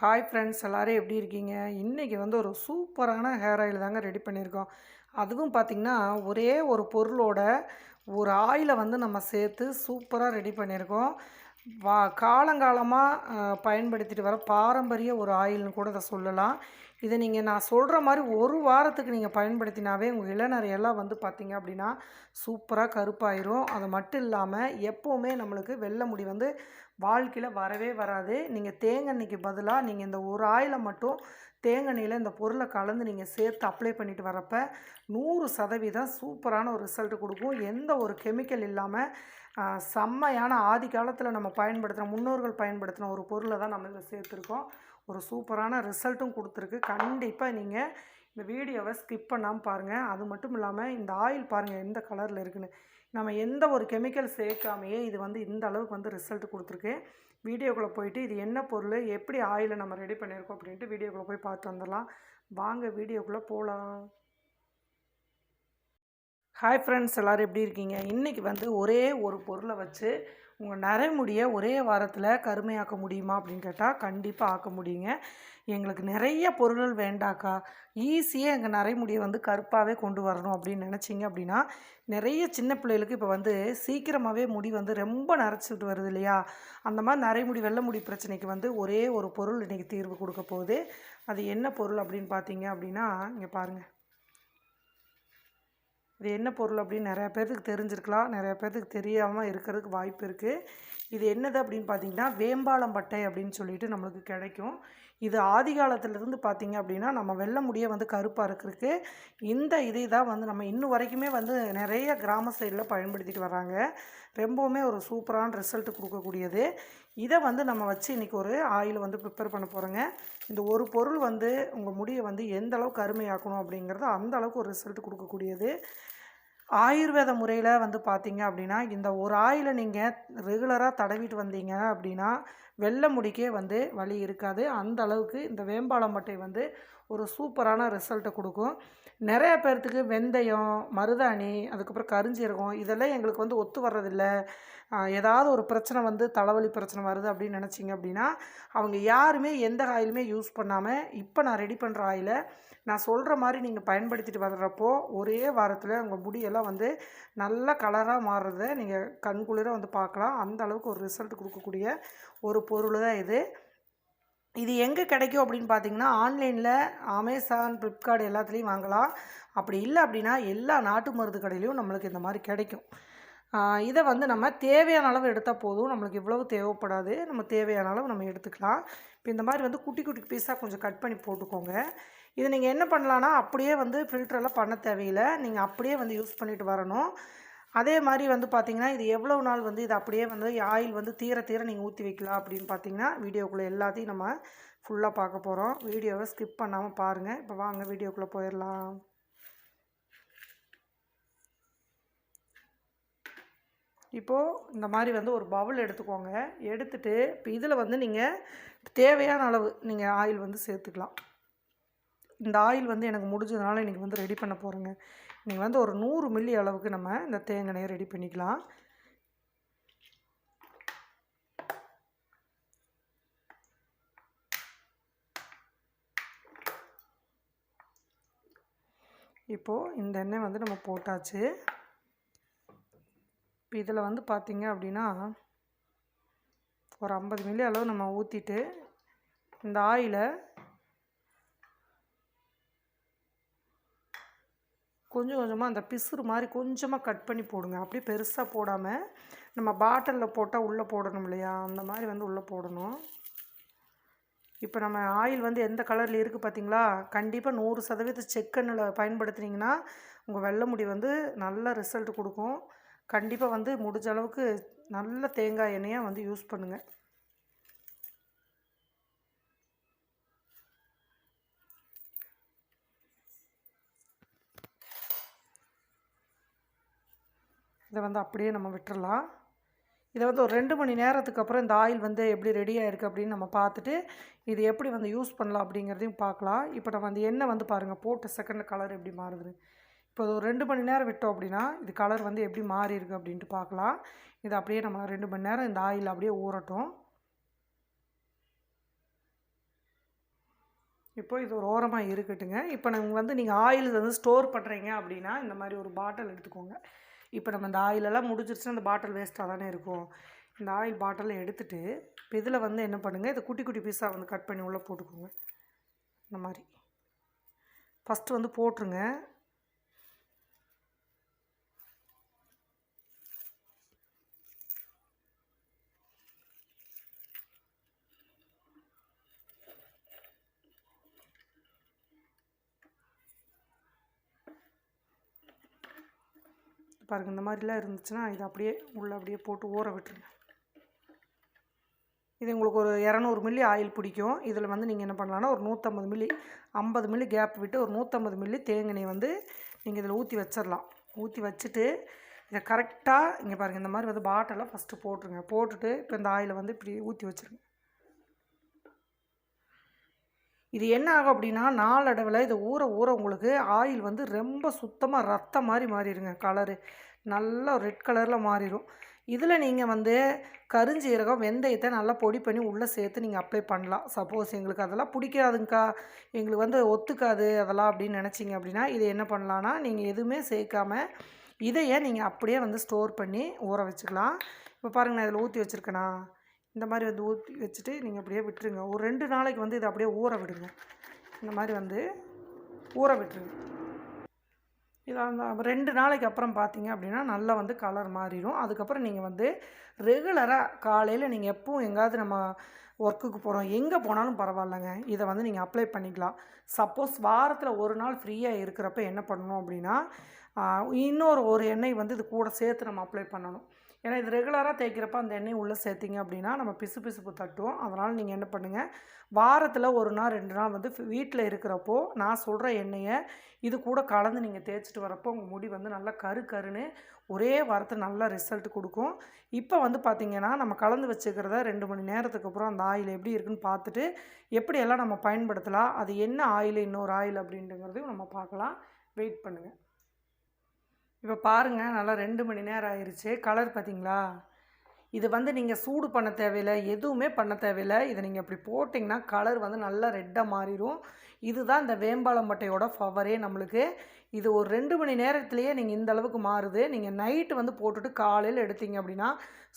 Hi friends எல்லோரும் எப்படி இருக்கீங்க? இன்றைக்கி வந்து ஒரு சூப்பரான ஹேர் ஆயில் தாங்க ரெடி பண்ணியிருக்கோம். அதுவும் பார்த்திங்கன்னா ஒரே ஒரு பொருளோட ஒரு ஆயிலை வந்து நம்ம சேர்த்து சூப்பராக ரெடி பண்ணியிருக்கோம். வா காலங்காலமாக பயன்படுத்திட்டு வர பாரம்பரிய ஒரு ஆயில்னு கூட அதை சொல்லலாம். இதை நீங்கள் நான் சொல்கிற மாதிரி ஒரு வாரத்துக்கு நீங்கள் பயன்படுத்தினாவே உங்கள் இளநரையெல்லாம் வந்து பார்த்திங்க அப்படின்னா சூப்பராக கருப்பாயிரும். அது மட்டும் இல்லாமல் எப்போவுமே நம்மளுக்கு வெள்ளை முடி வந்து வாழ்க்கையில் வரவே வராது. நீங்கள் தேங்கண்ணிக்கு பதிலாக நீங்கள் இந்த ஒரு ஆயிலை மட்டும் தேங்கண்ணியில் இந்த பொருளை கலந்து நீங்கள் சேர்த்து அப்ளை பண்ணிட்டு வரப்ப நூறு சதவீதம் சூப்பரான ஒரு ரிசல்ட் கொடுக்கும். எந்த ஒரு கெமிக்கல் இல்லாமல் செம்மையான ஆதி காலத்தில் நம்ம பயன்படுத்தின முன்னோர்கள் பயன்படுத்தின ஒரு பொருளை தான் நம்ம இதில் சேர்த்துருக்கோம். ஒரு சூப்பரான ரிசல்ட்டும் கொடுத்துருக்கு. கண்டிப்பாக நீங்கள் இந்த வீடியோவை ஸ்கிப் பண்ணாமல் பாருங்கள் அது மட்டும் இல்லாமல் இந்த ஆயில் பாருங்கள் எந்த கலரில் இருக்குன்னு. நம்ம எந்த ஒரு கெமிக்கல் சேர்க்காமையே இது வந்து இந்த அளவுக்கு வந்து ரிசல்ட் கொடுத்துருக்கு. வீடியோக்குள்ளே போயிட்டு இது என்ன பொருள் எப்படி ஆயிலை நம்ம ரெடி பண்ணியிருக்கோம் அப்படின்ட்டு வீடியோக்குள்ளே போய் பார்த்து வந்துடலாம். வாங்க வீடியோக்குள்ளே போகலாம் ஹாய் ஃப்ரெண்ட்ஸ் எல்லோரும் எப்படி இருக்கீங்க? இன்றைக்கி வந்து ஒரே ஒரு பொருளை வச்சு உங்கள் நரைமுடியை ஒரே வாரத்தில் கருமையாக்க முடியுமா அப்படின்னு கேட்டால் கண்டிப்பாக ஆக்க முடியுங்க. எங்களுக்கு நிறைய பொருள்கள் வேண்டாக்கா. ஈஸியாக எங்கள் நரைமுடியை வந்து கருப்பாகவே கொண்டு வரணும் அப்படின்னு நினச்சிங்க அப்படின்னா நிறைய சின்ன பிள்ளைகளுக்கு இப்போ வந்து சீக்கிரமாகவே முடி வந்து ரொம்ப நரைச்சிட்டு வருது இல்லையா? அந்த மாதிரி நரைமுடி வெள்ளை முடி பிரச்சனைக்கு வந்து ஒரே ஒரு பொருள் இன்றைக்கி தீர்வு கொடுக்க போகுது. அது என்ன பொருள் அப்படின்னு பார்த்தீங்க அப்படின்னா இங்கே பாருங்கள் இது என்ன பொருள் அப்படின்னு நிறையா பேர்த்துக்கு தெரிஞ்சிருக்கலாம். நிறையா பேர்த்துக்கு தெரியாமல் இருக்கிறதுக்கு வாய்ப்பு இருக்குது இது என்னது அப்படின்னு பார்த்தீங்கன்னா வேம்பாளம்பட்டை அப்படின்னு சொல்லிட்டு நம்மளுக்கு கிடைக்கும். இது ஆதி காலத்துலேருந்து பார்த்தீங்க அப்படின்னா நம்ம வெள்ள முடியை வந்து கருப்பாக இருக்கிறதுக்கு இந்த இதை தான் வந்து நம்ம இன்னும் வரைக்குமே வந்து நிறைய கிராம சைடில் பயன்படுத்திட்டு வராங்க. ரொம்பவுமே ஒரு சூப்பரான ரிசல்ட் கொடுக்கக்கூடியது. இதை வந்து நம்ம வச்சு இன்றைக்கி ஒரு ஆயில் வந்து ப்ரிப்பேர் பண்ண போகிறோங்க இந்த ஒரு பொருள் வந்து உங்கள் முடியை வந்து எந்த அளவுக்கு அருமையாக்கணும் அப்படிங்கிறது அந்த அளவுக்கு ஒரு ரிசல்ட் கொடுக்கக்கூடியது. ஆயுர்வேத முறையில் வந்து பார்த்தீங்க அப்படின்னா இந்த ஒரு ஆயிலை நீங்கள் ரெகுலராக தடவிட்டு வந்தீங்க அப்படின்னா வெள்ளை முடிக்கே வந்து வலி இருக்காது. அந்த அளவுக்கு இந்த வேம்பாளம்பட்டை வந்து ஒரு சூப்பரான ரிசல்ட்டை கொடுக்கும். நிறைய பேர்த்துக்கு வெந்தயம் மருதாணி அதுக்கப்புறம் கருஞ்சீரகம் இதெல்லாம் எங்களுக்கு வந்து ஒத்து வர்றதில்ல. ஏதாவது ஒரு பிரச்சனை வந்து தலைவலி பிரச்சனை வருது அப்படின்னு நினச்சிங்க அப்படின்னா அவங்க யாருமே எந்த ஆயிலுமே யூஸ் பண்ணாமல் இப்போ நான் ரெடி பண்ணுற ஆயிலை நான் சொல்கிற மாதிரி நீங்கள் பயன்படுத்திட்டு வர்றப்போ ஒரே வாரத்தில் உங்கள் முடியெல்லாம் வந்து நல்ல கலராக மாறுறத நீங்கள் கண்குளிர வந்து பார்க்கலாம். அந்த அளவுக்கு ஒரு ரிசல்ட் கொடுக்கக்கூடிய ஒரு பொருள் தான் இது. இது எங்கே கிடைக்கும் அப்படின்னு பார்த்தீங்கன்னா ஆன்லைனில் அமேசான் ஃப்ளிப்கார்ட் எல்லாத்துலேயும் வாங்கலாம். அப்படி இல்லை அப்படின்னா எல்லா நாட்டு மருந்து கடையிலையும் நம்மளுக்கு இந்த மாதிரி கிடைக்கும். இதை வந்து நம்ம தேவையான அளவு எடுத்தால் போதும். நம்மளுக்கு இவ்வளவு தேவைப்படாது. நம்ம தேவையான அளவு நம்ம எடுத்துக்கலாம். இப்போ இந்த மாதிரி வந்து குட்டி குட்டி பீஸாக கொஞ்சம் கட் பண்ணி போட்டுக்கோங்க. இது நீங்கள் என்ன பண்ணலான்னா அப்படியே வந்து ஃபில்டரெல்லாம் பண்ண தேவையில்லை. நீங்கள் அப்படியே வந்து யூஸ் பண்ணிட்டு வரணும். அதே மாதிரி வந்து பார்த்திங்கன்னா இது எவ்வளோ நாள் வந்து இது அப்படியே வந்து ஆயில் வந்து தீர தீர நீங்கள் ஊற்றி வைக்கலாம் அப்படின்னு பார்த்தீங்கன்னா வீடியோக்குள்ளே எல்லாத்தையும் நம்ம ஃபுல்லாக பார்க்க போகிறோம் வீடியோவை ஸ்கிப் பண்ணாமல் பாருங்கள் இப்போ வாங்க வீடியோக்குள்ளே போயிடலாம் இப்போது இந்த மாதிரி வந்து ஒரு பவுல் எடுத்துக்கோங்க. எடுத்துகிட்டு இப்போ இதில் வந்து நீங்கள் தேவையான அளவு நீங்கள் ஆயில் வந்து சேர்த்துக்கலாம். இந்த ஆயில் வந்து எனக்கு முடிஞ்சதுனால இன்றைக்கி வந்து ரெடி பண்ண போகிறேங்க நீங்கள் வந்து ஒரு நூறு மில்லி அளவுக்கு நம்ம இந்த தேங்காயை ரெடி பண்ணிக்கலாம். இப்போது இந்த எண்ணெய் வந்து நம்ம போட்டாச்சு. இப்போ இதில் வந்து பார்த்திங்க அப்படின்னா ஒரு ஐம்பது மில்லி அளவு நம்ம ஊற்றிட்டு இந்த ஆயிலை கொஞ்சம் கொஞ்சமாக அந்த பிசுறு மாதிரி கொஞ்சமாக கட் பண்ணி போடுங்க. அப்படியே பெருசாக போடாமல் நம்ம பாட்டிலில் போட்டால் உள்ளே போடணும் இல்லையா? அந்த மாதிரி வந்து உள்ளே போடணும். இப்போ நம்ம ஆயில் வந்து எந்த கலரில் இருக்குது பார்த்தீங்களா கண்டிப்பாக நூறு சதவீத செக்கெண்ணில் பயன்படுத்துனீங்கன்னா உங்கள் வெள்ளை முடி வந்து நல்ல ரிசல்ட் கொடுக்கும். கண்டிப்பாக வந்து முடிஞ்ச அளவுக்கு நல்ல தேங்காய் எண்ணெயாக வந்து யூஸ் பண்ணுங்கள் இதை வந்து அப்படியே நம்ம விட்டுறலாம். இதை வந்து ஒரு ரெண்டு மணி நேரத்துக்கு அப்புறம் இந்த ஆயில் வந்து எப்படி ரெடி ஆகிருக்கு அப்படின்னு நம்ம பார்த்துட்டு இது எப்படி வந்து யூஸ் பண்ணலாம் அப்படிங்கிறதையும் பார்க்கலாம். இப்போ நம்ம அந்த எண்ணெய் வந்து பாருங்கள் போட்ட செகண்ட் கலர் எப்படி மாறுது. இப்போ ஒரு ரெண்டு மணி நேரம் விட்டோம் அப்படின்னா இது கலர் வந்து எப்படி மாறி இருக்குது அப்படின்ட்டு பார்க்கலாம். இது அப்படியே நம்ம ரெண்டு மணி நேரம் இந்த ஆயில் அப்படியே ஊறட்டும். இப்போ இது ஒரு ஓரமாக இருக்கட்டுங்க. இப்போ நம்ம வந்து நீங்கள் ஆயில் வந்து ஸ்டோர் பண்ணுறீங்க அப்படின்னா இந்த மாதிரி ஒரு பாட்டில் எடுத்துக்கோங்க. இப்போ நம்ம இந்த ஆயிலெல்லாம் முடிஞ்சிருச்சுன்னா அந்த பாட்டில் வேஸ்ட்டாக தானே இருக்கும். இந்த ஆயில் பாட்டிலை எடுத்துகிட்டு இப்போ இதில் வந்து என்ன பண்ணுங்கள் இதை குட்டி குட்டி பீஸாக வந்து கட் பண்ணி உள்ளே போட்டுக்கோங்க. இந்த மாதிரி. ஃபஸ்ட்டு வந்து போட்டுருங்க. பாருங்கள் இந்த மாதிரிலாம் இருந்துச்சுன்னா இதை அப்படியே உள்ளே அப்படியே போட்டு ஊற விட்டுருங்க. இது உங்களுக்கு ஒரு இரநூறு மில்லி ஆயில் பிடிக்கும். இதில் வந்து நீங்கள் என்ன பண்ணலான்னா ஒரு நூற்றம்பது மில்லி ஐம்பது மில்லி கேப் விட்டு ஒரு நூற்றம்பது மில்லி தேங்கினை வந்து நீங்கள் இதில் ஊற்றி வச்சிடலாம். ஊற்றி வச்சுட்டு இதை கரெக்டாக இங்கே பாருங்கள் இந்த மாதிரி வந்து பாட்டிலை ஃபஸ்ட்டு போட்டுருங்க. போட்டுட்டு இப்போ இந்த ஆயிலை வந்து இப்படி ஊற்றி வச்சுருங்க. இது என்ன ஆகும் அப்படின்னா நாளடைவில் இதை ஊற ஊற உங்களுக்கு ஆயில் வந்து ரொம்ப சுத்தமாக ரத்தம் மாதிரி மாறிடுங்க. கலரு நல்லா ரெட் கலரில் மாறிடும். இதில் நீங்கள் வந்து கருஞ்சீரகம் வெந்தயத்தை நல்லா பொடி பண்ணி உள்ளே சேர்த்து நீங்கள் அப்ளை பண்ணலாம். சப்போஸ் எங்களுக்கு அதெல்லாம் பிடிக்காதுங்கக்கா. எங்களுக்கு வந்து ஒத்துக்காது அதெல்லாம் அப்படின்னு நினச்சிங்க அப்படின்னா இது என்ன பண்ணலான்னா நீங்கள் எதுவுமே சேர்க்காம இதையே நீங்கள் அப்படியே வந்து ஸ்டோர் பண்ணி ஊற வச்சுக்கலாம். இப்போ பாருங்கள் நான் இதில் ஊற்றி வச்சுருக்கேனா? இந்த மாதிரி வந்து ஊற்றி வச்சுட்டு நீங்கள் அப்படியே விட்டுருங்க. ஒரு ரெண்டு நாளைக்கு வந்து இதை அப்படியே ஊற விடுங்க. இந்த மாதிரி வந்து ஊற விட்டுருங்க. இதை அந்த ரெண்டு நாளைக்கு அப்புறம் பார்த்தீங்க அப்படின்னா நல்லா வந்து கலர் மாறிடும். அதுக்கப்புறம் நீங்கள் வந்து ரெகுலராக காலையில் நீங்கள் எப்பவும் எங்கேயாவது நம்ம ஒர்க்குக்கு போகிறோம் எங்கே போனாலும் பரவாயில்லைங்க. இதை வந்து நீங்கள் அப்ளை பண்ணிக்கலாம். சப்போஸ் வாரத்தில் ஒரு நாள் ஃப்ரீயாக இருக்கிறப்ப என்ன பண்ணணும் அப்படின்னா இன்னொரு ஒரு எண்ணெய் வந்து இது கூட சேர்த்து நம்ம அப்ளை பண்ணணும். ஏன்னா இது ரெகுலராக தேய்க்கிறப்ப அந்த எண்ணெய் உள்ளே சேர்த்திங்க அப்படின்னா நம்ம பிசு பிசுப்பு தட்டுவோம். அதனால் நீங்கள் என்ன பண்ணுங்கள் வாரத்தில் ஒரு நாள் ரெண்டு நாள் வந்து வீட்டில் இருக்கிறப்போ நான் சொல்கிற எண்ணெயை இது கூட கலந்து நீங்கள் தேய்ச்சிட்டு வரப்போ உங்கள் முடி வந்து நல்லா கரு கருன்னு ஒரே வாரத்தில் நல்ல ரிசல்ட் கொடுக்கும். இப்போ வந்து பார்த்திங்கன்னா நம்ம கலந்து வச்சுக்கிறத ரெண்டு மணி நேரத்துக்கு அப்புறம் அந்த ஆயில் எப்படி இருக்குன்னு பார்த்துட்டு எப்படியெல்லாம் நம்ம பயன்படுத்தலாம் அது என்ன ஆயில் இன்னொரு ஆயில் அப்படின்ட்டுங்கிறதையும் நம்ம பார்க்கலாம். வெயிட் பண்ணுங்கள் இப்போ பாருங்கள் நல்லா ரெண்டு மணி நேரம் ஆயிடுச்சு கலர் பார்த்தீங்களா? இது வந்து நீங்கள் சூடு பண்ண தேவையில்லை எதுவுமே பண்ண தேவையில்லை. இதை நீங்கள் இப்படி போட்டிங்கன்னா கலர் வந்து நல்லா ரெட்டாக மாறிடும் இதுதான் இந்த வேம்பாலம் மட்டையோட ஃபவரே நம்மளுக்கு. இது ஒரு ரெண்டு மணி நேரத்துலேயே நீங்கள் இந்த அளவுக்கு மாறுது. நீங்கள் நைட்டு வந்து போட்டுட்டு காலையில் எடுத்தீங்க அப்படின்னா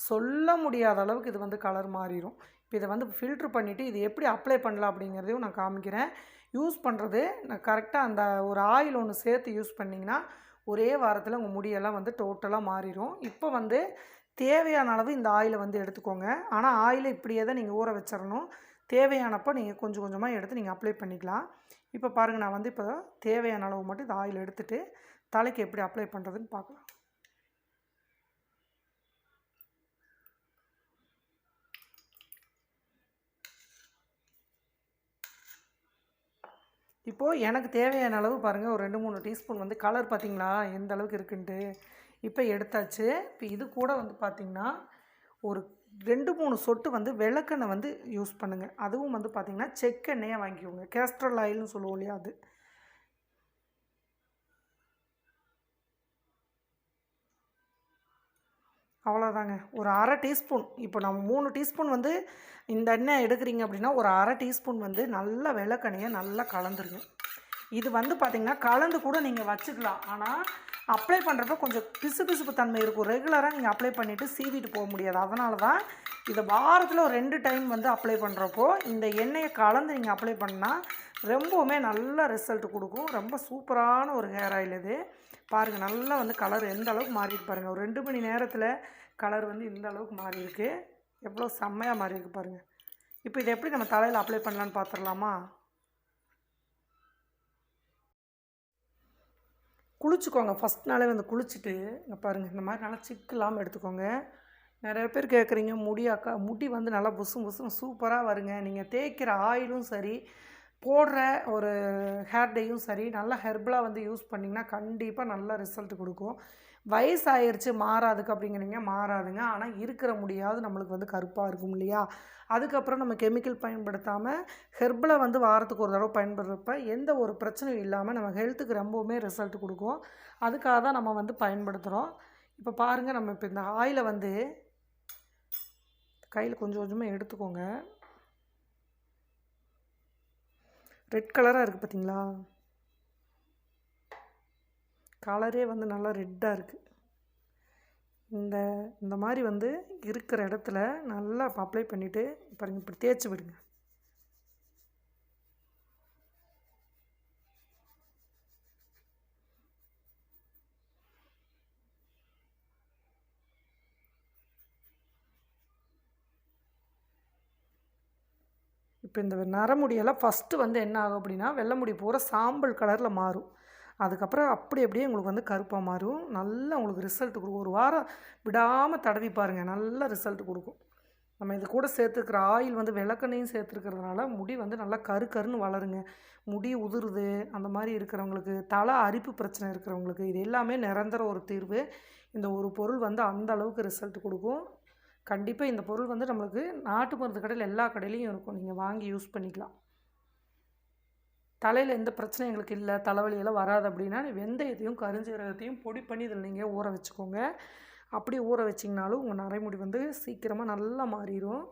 சொல்ல முடியாத அளவுக்கு இது வந்து கலர் மாறிடும் இப்போ இதை வந்து ஃபில்ட்ரு பண்ணிவிட்டு இது எப்படி அப்ளை பண்ணலாம் அப்படிங்கிறதையும் நான் காமிக்கிறேன். யூஸ் பண்ணுறது நான் கரெக்டாக அந்த ஒரு ஆயில் ஒன்று சேர்த்து யூஸ் பண்ணிங்கன்னா ஒரே வாரத்தில் உங்கள் முடியெல்லாம் வந்து டோட்டலாக மாறிடும் இப்போ வந்து தேவையான அளவு இந்த ஆயிலை வந்து எடுத்துக்கோங்க. ஆனால் ஆயிலை இப்படியே தான் நீங்கள் ஊற வச்சிடணும் தேவையானப்போ நீங்கள் கொஞ்சம் கொஞ்சமாக எடுத்து நீங்கள் அப்ளை பண்ணிக்கலாம். இப்போ பாருங்கள் நான் வந்து இப்போ தேவையான அளவு மட்டும் இந்த ஆயில் எடுத்துகிட்டு தலைக்கு எப்படி அப்ளை பண்ணுறதுன்னு பார்க்கலாம் இப்போது எனக்கு தேவையான அளவு பாருங்கள் ஒரு ரெண்டு மூணு டீஸ்பூன் வந்து கலர் பார்த்தீங்களா எந்த அளவுக்கு இருக்குன்ட்டு. இப்போ எடுத்தாச்சு. இப்போ இது கூட வந்து பார்த்திங்கன்னா ஒரு ரெண்டு மூணு சொட்டு வந்து விளக்கெண்ணெய் வந்து யூஸ் பண்ணுங்கள் அதுவும் வந்து பார்த்திங்கன்னா செக்கெண்ணெயாக வாங்கிக்கோங்க. கேஸ்ட்ரல் ஆயில்னு சொல்லுவோம் இல்லையா அது. அவ்வளோதாங்க. ஒரு அரை டீஸ்பூன். இப்போ நம்ம மூணு டீஸ்பூன் வந்து இந்த எண்ணெய் எடுக்கிறீங்க அப்படின்னா ஒரு அரை டீஸ்பூன் வந்து நல்ல விளக்கணையை நல்லா கலந்துருங்க. இது வந்து பார்த்திங்கன்னா கலந்து கூட நீங்கள் வச்சுக்கலாம். ஆனால் அப்ளை பண்ணுறப்ப கொஞ்சம் பிசு பிசுப்பு தன்மை இருக்கும். ரெகுலராக நீங்கள் அப்ளை பண்ணிவிட்டு சீவிட்டு போக முடியாது. அதனால தான் இதை வாரத்தில் ஒரு ரெண்டு டைம் வந்து அப்ளை பண்ணுறப்போ இந்த எண்ணெயை கலந்து நீங்கள் அப்ளை பண்ணால் ரொம்பவுமே நல்ல ரிசல்ட் கொடுக்கும். ரொம்ப சூப்பரான ஒரு ஹேர் ஆயில் இது. பாருங்கள் நல்லா வந்து கலர் எந்த அளவுக்கு மாறிட்டு பாருங்கள் ஒரு ரெண்டு மணி நேரத்தில் கலர் வந்து இந்த அளவுக்கு மாறியிருக்கு. எவ்வளோ செம்மையாக மாறியிருக்கு பாருங்கள் இப்போ இதை எப்படி நம்ம தலையில் அப்ளை பண்ணலான்னு பார்த்துடலாமா குளிச்சுக்கோங்க. ஃபஸ்ட் நாளே வந்து குளிச்சுட்டு இங்கே பாருங்கள் இந்த மாதிரி நல்லா சிக்கு இல்லாமல் எடுத்துக்கோங்க. நிறைய பேர் கேட்குறீங்க முடியாக்கா முடி வந்து நல்லா புசும் புசும் சூப்பராக வருங்க. நீங்கள் தேய்க்கிற ஆயிலும் சரி போடுற ஒரு ஹேர் டேயும் சரி நல்லா ஹெர்பலாக வந்து யூஸ் பண்ணிங்கன்னா கண்டிப்பாக நல்ல ரிசல்ட் கொடுக்கும். வயசாயிருச்சு மாறாதுக்கு அப்படிங்கிறீங்க மாறாதுங்க. ஆனால் இருக்கிற முடியாது நம்மளுக்கு வந்து கருப்பாக இருக்கும் இல்லையா? அதுக்கப்புறம் நம்ம கெமிக்கல் பயன்படுத்தாமல் ஹெர்பலை வந்து வாரத்துக்கு ஒரு தடவை பயன்படுறப்ப எந்த ஒரு பிரச்சனையும் இல்லாமல் நம்ம ஹெல்த்துக்கு ரொம்பவுமே ரிசல்ட் கொடுக்கும். அதுக்காக தான் நம்ம வந்து பயன்படுத்துகிறோம் இப்போ பாருங்கள் நம்ம இப்போ இந்த ஆயிலை வந்து கையில் கொஞ்சம் கொஞ்சமாக எடுத்துக்கோங்க. ரெட் கலராக இருக்குது பார்த்தீங்களா கலரே வந்து நல்லா ரெட்டாக இருக்குது இந்த இந்த மாதிரி வந்து இருக்கிற இடத்துல நல்லா அப்ளை பண்ணிவிட்டு பாருங்கள் இப்படி தேய்ச்சி விடுங்க. இப்போ இந்த நரமுடியெல்லாம் ஃபஸ்ட்டு வந்து என்ன ஆகும் அப்படின்னா வெள்ளை முடி பூரா சாம்பல் கலரில் மாறும். அதுக்கப்புறம் அப்படி அப்படியே உங்களுக்கு வந்து கருப்பாக மாறும். நல்லா உங்களுக்கு ரிசல்ட் கொடுக்கும். ஒரு வாரம் விடாமல் தடவி பாருங்கள் நல்ல ரிசல்ட் கொடுக்கும். நம்ம இது கூட சேர்த்துருக்கிற ஆயில் வந்து விளக்கெண்ணையும் சேர்த்துருக்கிறதுனால முடி வந்து நல்லா கரு கருன்னு வளருங்க. முடி உதிருது. அந்த மாதிரி இருக்கிறவங்களுக்கு தலை அரிப்பு பிரச்சனை இருக்கிறவங்களுக்கு இது எல்லாமே நிரந்தர ஒரு தீர்வு. இந்த ஒரு பொருள் வந்து அந்த அளவுக்கு ரிசல்ட் கொடுக்கும். கண்டிப்பாக இந்த பொருள் வந்து நம்மளுக்கு நாட்டு மருந்து கடையில் எல்லா கடையிலையும் இருக்கும். நீங்கள் வாங்கி யூஸ் பண்ணிக்கலாம். தலையில் எந்த பிரச்சனையும் எங்களுக்கு இல்லை. தலைவலியெல்லாம் வராது அப்படின்னா வெந்தயத்தையும் கருஞ்சீரகத்தையும் பொடி பண்ணி இதில் நீங்கள் ஊற வச்சுக்கோங்க. அப்படி ஊற வச்சிங்கனாலும் உங்கள் நரைமுடி வந்து சீக்கிரமாக நல்லா மாறிடும்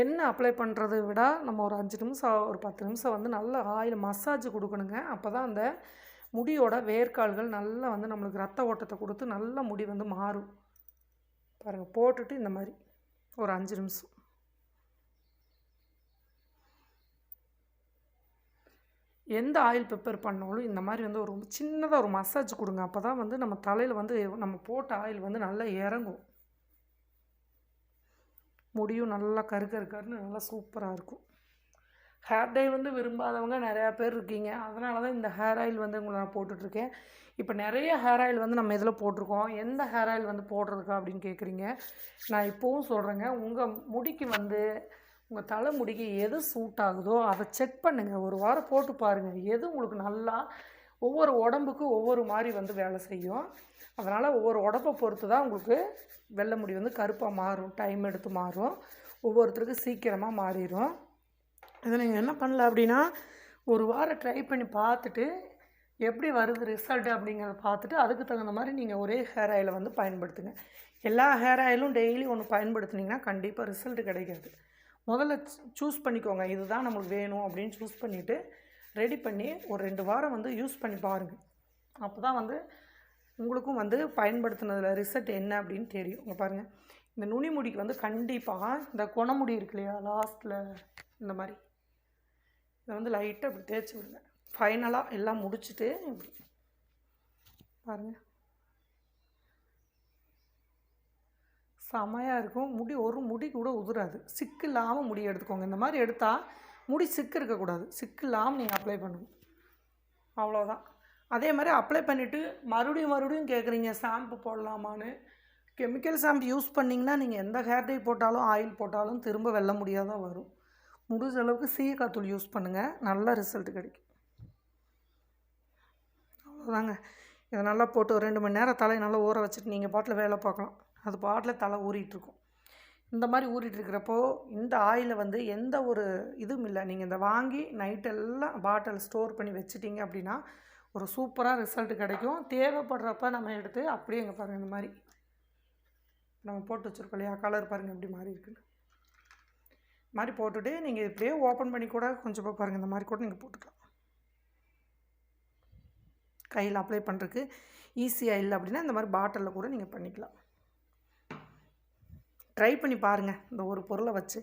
எண்ணெய் அப்ளை பண்ணுறதை விட நம்ம ஒரு அஞ்சு நிமிஷம் ஒரு பத்து நிமிஷம் வந்து நல்லா ஆயில் மசாஜ் கொடுக்கணுங்க. அப்போ தான் அந்த முடியோட வேர்க்கால்கள் நல்லா வந்து நம்மளுக்கு ரத்த ஓட்டத்தை கொடுத்து நல்ல முடி வந்து மாறும். பாருங்கள் போட்டுட்டு இந்த மாதிரி ஒரு அஞ்சு நிமிஷம். எந்த ஆயில் ப்ரிப்பேர் பண்ணாலும் இந்த மாதிரி வந்து ஒரு சின்னதாக ஒரு மசாஜ் கொடுங்க. அப்போ தான் வந்து நம்ம தலையில் வந்து நம்ம போட்ட ஆயில் வந்து நல்லா இறங்கும். முடியும் நல்லா கரு கரு கருன்னு நல்லா சூப்பராக இருக்கும். ஹேர் டை வந்து விரும்பாதவங்க நிறையா பேர் இருக்கீங்க. அதனால தான் இந்த ஹேர் ஆயில் வந்து உங்களை நான் போட்டுட்ருக்கேன். இப்போ நிறைய ஹேர் ஆயில் வந்து நம்ம இதில் போட்டிருக்கோம்? எந்த ஹேர் ஆயில் வந்து போடுறதுக்கா அப்படின்னு கேட்குறீங்க. நான் இப்போவும் சொல்கிறேங்க உங்கள் முடிக்கு வந்து உங்கள் தலைமுடிக்கு எது சூட் ஆகுதோ அதை செக் பண்ணுங்கள் ஒரு வாரம் போட்டு பாருங்கள் எது உங்களுக்கு நல்லா ஒவ்வொரு உடம்புக்கும் ஒவ்வொரு மாதிரி வந்து வேலை செய்யும். அதனால் ஒவ்வொரு உடம்பை பொறுத்து தான் உங்களுக்கு வெள்ளை முடி வந்து கருப்பாக மாறும் டைம் எடுத்து மாறும். ஒவ்வொருத்தருக்கும் சீக்கிரமாக மாறிடும் இதை நீங்கள் என்ன பண்ணல அப்படின்னா ஒரு வாரம் ட்ரை பண்ணி பார்த்துட்டு எப்படி வருது ரிசல்ட் அப்படிங்கிறத பார்த்துட்டு அதுக்கு தகுந்த மாதிரி நீங்கள் ஒரே ஹேர் ஆயிலை வந்து பயன்படுத்துங்க. எல்லா ஹேர் ஆயிலும் டெய்லி ஒன்று பயன்படுத்துனீங்கன்னா கண்டிப்பாக ரிசல்ட் கிடைக்காது. முதல்ல சூஸ் பண்ணிக்கோங்க. இதுதான் நம்மளுக்கு வேணும் அப்படின்னு சூஸ் பண்ணிவிட்டு ரெடி பண்ணி ஒரு ரெண்டு வாரம் வந்து யூஸ் பண்ணி பாருங்கள் அப்போ தான் வந்து உங்களுக்கும் வந்து பயன்படுத்தினதில் ரிசல்ட் என்ன அப்படின்னு தெரியும். இங்கே பாருங்கள் இந்த நுனி முடிக்கு வந்து கண்டிப்பாக இந்த குணமுடி இருக்கு இல்லையா லாஸ்ட்டில் இந்த மாதிரி. இதை வந்து லைட்டாக இப்படி தேய்ச்சி விடுங்க. ஃபைனலாக எல்லாம் முடிச்சுட்டு இப்படி. பாருங்கள் செமையாக இருக்கும். முடி ஒரு முடி கூட உதிராது. சிக்கு இல்லாமல் முடி எடுத்துக்கோங்க. இந்த மாதிரி எடுத்தால் முடி சிக்கு இருக்கக்கூடாது. சிக்கு இல்லாமல் நீங்கள் அப்ளை பண்ணணும் அவ்வளோதான் அதே மாதிரி அப்ளை பண்ணிவிட்டு மறுபடியும் மறுபடியும் கேட்குறீங்க ஷாம்பு போடலாமான்னு. கெமிக்கல் ஷாம்பு யூஸ் பண்ணிங்கன்னா நீங்கள் எந்த ஹேர் டை போட்டாலும் ஆயில் போட்டாலும் திரும்ப வெல்ல முடியாதான் வரும். முடிஞ்ச அளவுக்கு சீயக்காத்தூள் யூஸ் பண்ணுங்கள் நல்ல ரிசல்ட் கிடைக்கும். அவ்வளோதாங்க இதை நல்லா போட்டு ஒரு ரெண்டு மணி நேரம் தலையை நல்லா ஊற வச்சுட்டு நீங்கள் பாட்டில் வேலை பார்க்கலாம். அது பாட்டில் தலை ஊறிட்டுருக்கும் இந்த மாதிரி ஊறிட்டுருக்கிறப்போ இந்த ஆயிலை வந்து எந்த ஒரு இதுவும் இல்லை. நீங்கள் இந்த வாங்கி நைட்டெல்லாம் பாட்டில் ஸ்டோர் பண்ணி வச்சிட்டிங்க அப்படின்னா ஒரு சூப்பராக ரிசல்ட் கிடைக்கும். தேவைப்படுறப்ப நம்ம எடுத்து அப்படியே இங்கே பாருங்கள் இந்த மாதிரி. நம்ம போட்டு வச்சுருக்கோம் இல்லையா? கலர் பாருங்கள் எப்படி மாறி இருக்குன்னு. மாதிரி போட்டுட்டு நீங்கள் இப்படியே ஓப்பன் பண்ணி கூட கொஞ்சம் பாருங்கள் இந்த மாதிரி கூட நீங்கள் போட்டுக்கலாம். கையில் அப்ளை பண்ணுறதுக்கு ஈஸியாக இல்லை அப்படின்னா இந்த மாதிரி பாட்டிலில் கூட நீங்கள் பண்ணிக்கலாம். ட்ரை பண்ணி பாருங்கள் இந்த ஒரு பொருளை வச்சு.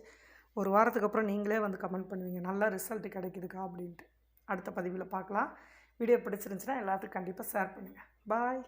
ஒரு வாரத்துக்கு அப்புறம் நீங்களே வந்து கமெண்ட் பண்ணுவீங்க நல்லா ரிசல்ட் கிடைக்குதுக்கா அப்படின்ட்டு. அடுத்த பதிவில் பார்க்கலாம். வீடியோ பிடிச்சிருந்துச்சுன்னா எல்லாத்துக்கும் கண்டிப்பாக ஷேர் பண்ணுங்கள் பாய்